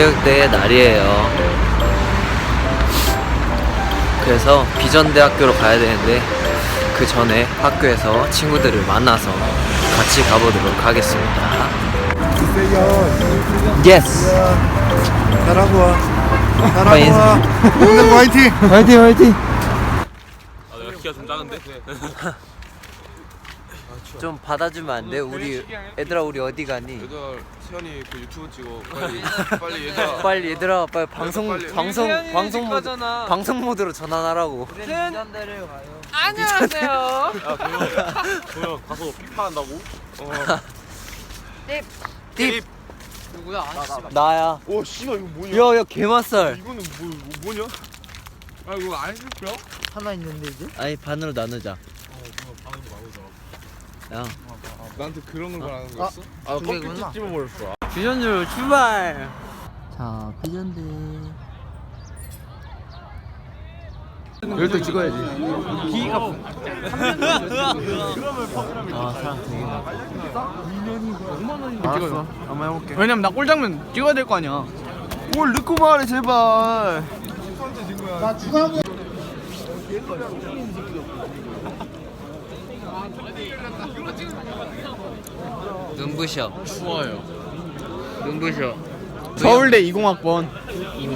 연합체육대회 날이에요. 그래서 비전대학교로 가야 되는데 그 전에 학교에서 친구들을 만나서 같이 가보도록 하겠습니다. 예스. 잘하고 와. 잘하고 와. 오늘 화이팅. 화이팅 화이팅. 아, 내가 키가 좀 작은데? 좀 받아주면 안 돼? 우리 얘들아 우리 어디 가니? 얘들아, 세현이 그 유튜브 찍어. 빨리, 빨리 얘들아. 빨리 얘들아 빨리 방송 빨리. 방송 방송 모드 방송 모드로 전환하라고. 안녕하세요. 야, 도영, 도영 가서 피파 한다고? 어. 딥 누구야? 아, 씨. 나야. 오, 씨발 이거 뭐냐? 야야 개맛살. 이거는 뭐 뭐냐? 아 이거 안 해줄게요? 하나 있는데 이제? 아니 반으로 나누자. 야 나한테 그런 걸 하는 거였어? 아, 두 개구나. 껍질 찝어버렸어. 비전들 출발. 자 비전들. 열대 찍어야지. 아 사람 되게 많아. 알았어. 한번 해볼게. 왜냐면 나 꼴장면 찍어야 될 거 아니야. 뭘 넣고 말해 제발. 눈부셔. 추워요. 눈부셔. 서울대 20학번.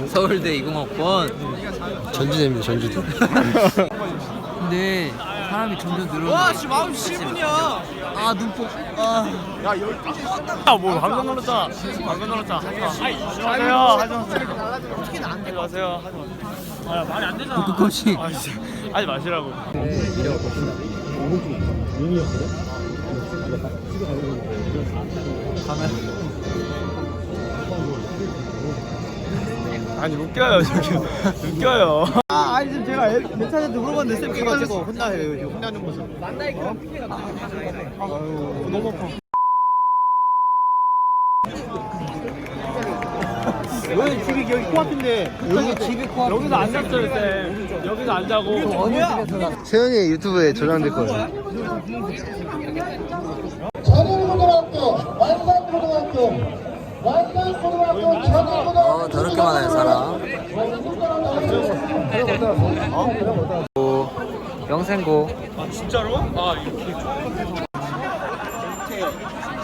서울대 20학번. 전주대입니다 전주대. 근데 사람이 점점 늘어나. 와, 씨 마음 7분이야. 아 눈폭. 아. 아, 뭐 방금 놀았잖아. 방금 놀았잖아. 안녕하세요. 하지 마세요. 하지 마세요. 하지 마세요. 아, 말이 안 되잖아. 그것 씨. 하지 마시라고. 아니 웃겨요 저기 웃겨요 아 아니 지금 제가 멘탈한테 물어봤는데 쌤가 제가 혼나요 지금 혼나는 모습 만나기 그런 핑계가 아유 너무 아파 왜 집이 여기 코앞인데 여기 집이 코앞 여기서 앉았어요 쌤 여기서 앉자고 어느 집에서 세현이 유튜브에 저장될 거예요. 전일고등학교, 완산고등학교, 완산고등학교, 전일고등학교. 어 더럽게 많아요 사람. 고 영생고. 아 진짜로? 아 이렇게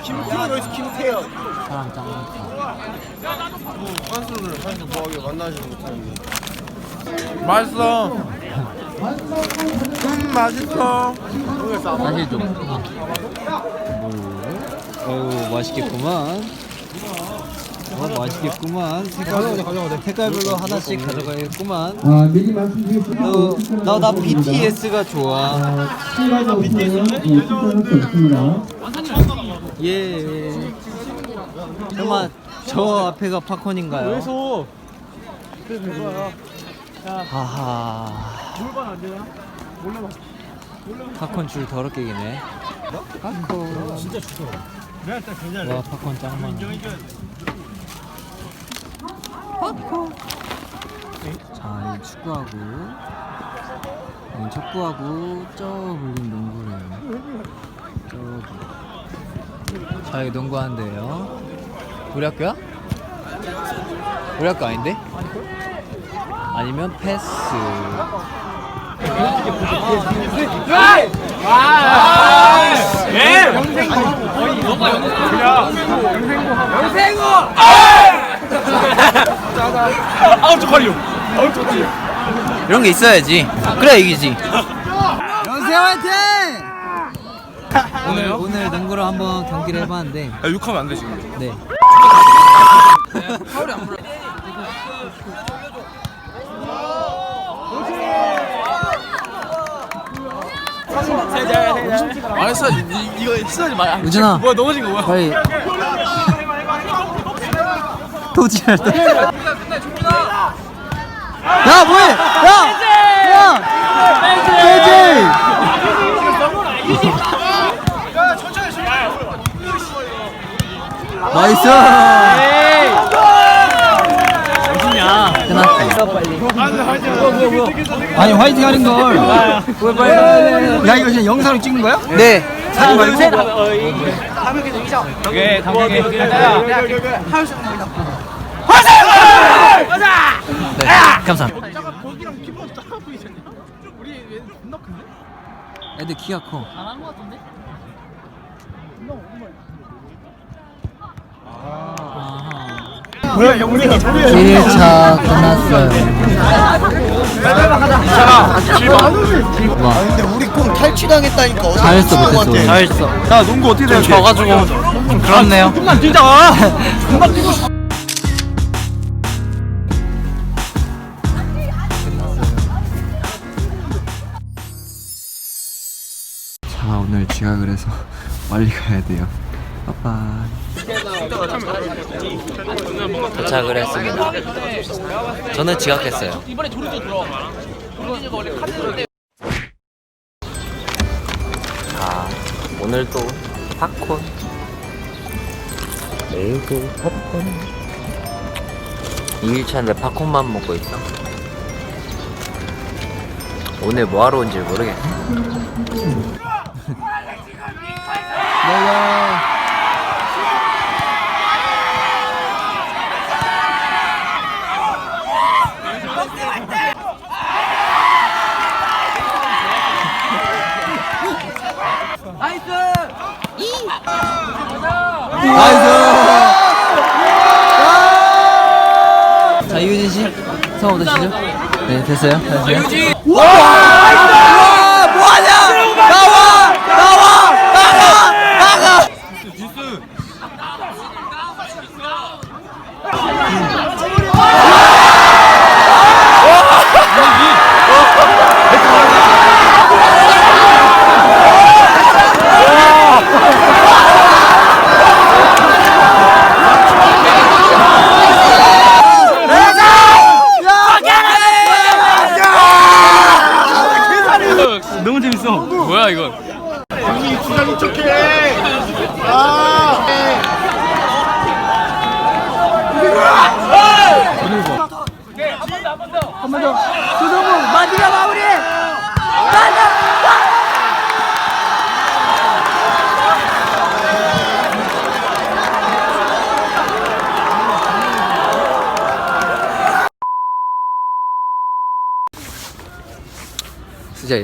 김태현 여기서 김태현 사람 짱 많다. 한수를 한수 뭐하게 만나지 못하는데. 맛있어 음 맛있어. 사실 좀. 어우 맛있겠구만. 어 맛있겠구만. 색깔 색깔별로 하나씩 가져가겠구만. 아, 미리 말씀드리겠습니다. 너나 BTS가 좋아. 출발자 우선은 추천할 수 없습니다. 예. 설마 저 앞에가 팝콘인가요? 그래서 하하. 팝콘 줄 더럽게 기네. 팝콘. 진짜 좋아. 와 팝콘 짱 많아. 팝콘. 자, 이 축구하고, 이 척구하고 저 불린 농구래요. 저기. 자, 여기 농구하는데요. 우리 학교야? 우리 학교 아닌데? 아니면 패스. 아우 쪽팔려 아우 쪽팔려 이런 게 있어야지. 그래 이기지. 연세 화이팅! 오늘 오늘 농구로 한번 경기를 해봤는데, 야, 욕하면 안 돼, 지금. 네. 알았어 이, 이거 쓰지 마 우진아. 뭐야 넘어진 거 뭐야 빨리. 도지할 때. 야 뭐해? 야! 야! 빼지! 나이스! 무슨냐? 끝났어. 아니 화이팅 하는 걸. 야 이거 그냥 영상으로 찍는 거야? 네. 사진 말고. 오케이 당연히 네, 감사합니다. 애들 키가 커. 아하. 뭐야 형 우리 1차 끝났어요. 와, 근데 우리 공 탈취당했다니까 잘했어, 못했어. 잘했어 야 농구 어떻게 생각해? 져가지고 좀 그렇네요 좀만 뛰자 금방 뛰고 싶어 자, 오늘 지각을 해서 빨리 가야 돼요. 빠빠. 도착을 했습니다. 저는 지각했어요. 자, 오늘도 팝콘. 내일도 팝콘. 2일차인데 팝콘만 먹고 있어. 오늘 뭐하러 온지 모르겠어. 자 이유진 씨 성함 어떠시죠? 네 됐어요. 이유진. 너무 재밌어 뭐야 이거 수자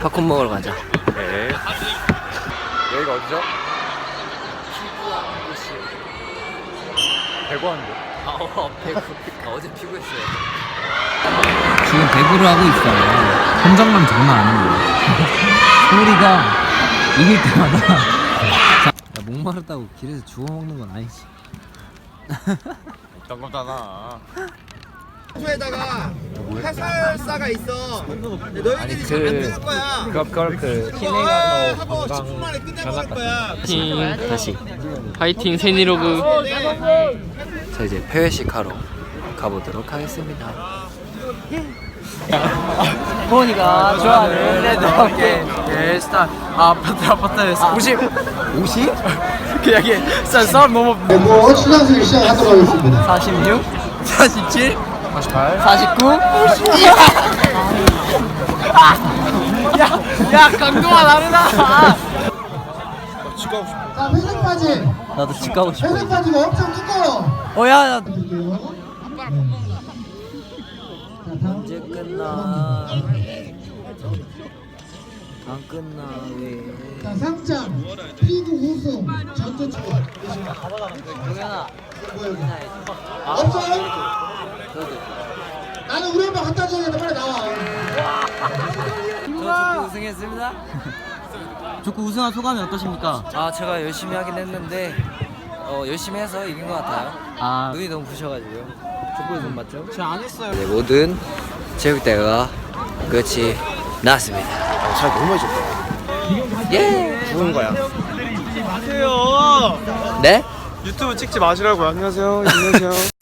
팝콘 먹으러 가자. 네. 여기가 어디죠? 배구하는데. 아, 어, 배구. 아, 어제 피구했어요. 지금 배구를 하고 있어요. 현장감 장난 아니에요. 소리가 이길 때마다. 자, 야, 목마르다고 길에서 주워 먹는 건 아니지. 어떤 거잖아. 에다가 해설사가 있어. 근데 너희들이 아니, 잘안 그- 되는 거야. 그걸 그 그거 하고 10분 만에 끝내버릴 거야. 다시. 파이팅 세니로그. 자 이제 폐회식 하러 가보도록 하겠습니다. 보니가 좋아하는 레드버게 스타 아파트 아파트에서 50 50? 그냥 이게 싼 너무 그리고 수상식 시작하도록 하겠습니다. 46 47 48 49 야야 강도가 다르다 자, 회색 바지. 나도 집 가고 싶어. 회색 바지가 엄청 두꺼워. 어야 나 드릴게요. 자, 다음. 언제 끝나? 안 끝나 왜? 자, 상장. 피구 우승. 전주 축구. 동현아. 없어요? 나는 우리 엄마 갖다 줘야겠다. 빨리 나와. 저 족구 우승했습니다. 족구 우승한 소감이 어떠십니까? 아 제가 열심히 하긴 했는데 어 열심히 해서 이긴 것 같아요. 아 눈이 너무 부셔가지고요. 족구 우승 맞죠? 제가 안 했어요 네, 모든 체육대회가 끝이 났습니다. 잘 너무 많이 줬다 예. 죽은 거야 마세요 네? 유튜브 찍지 마시라고요 안녕하세요 안녕하세요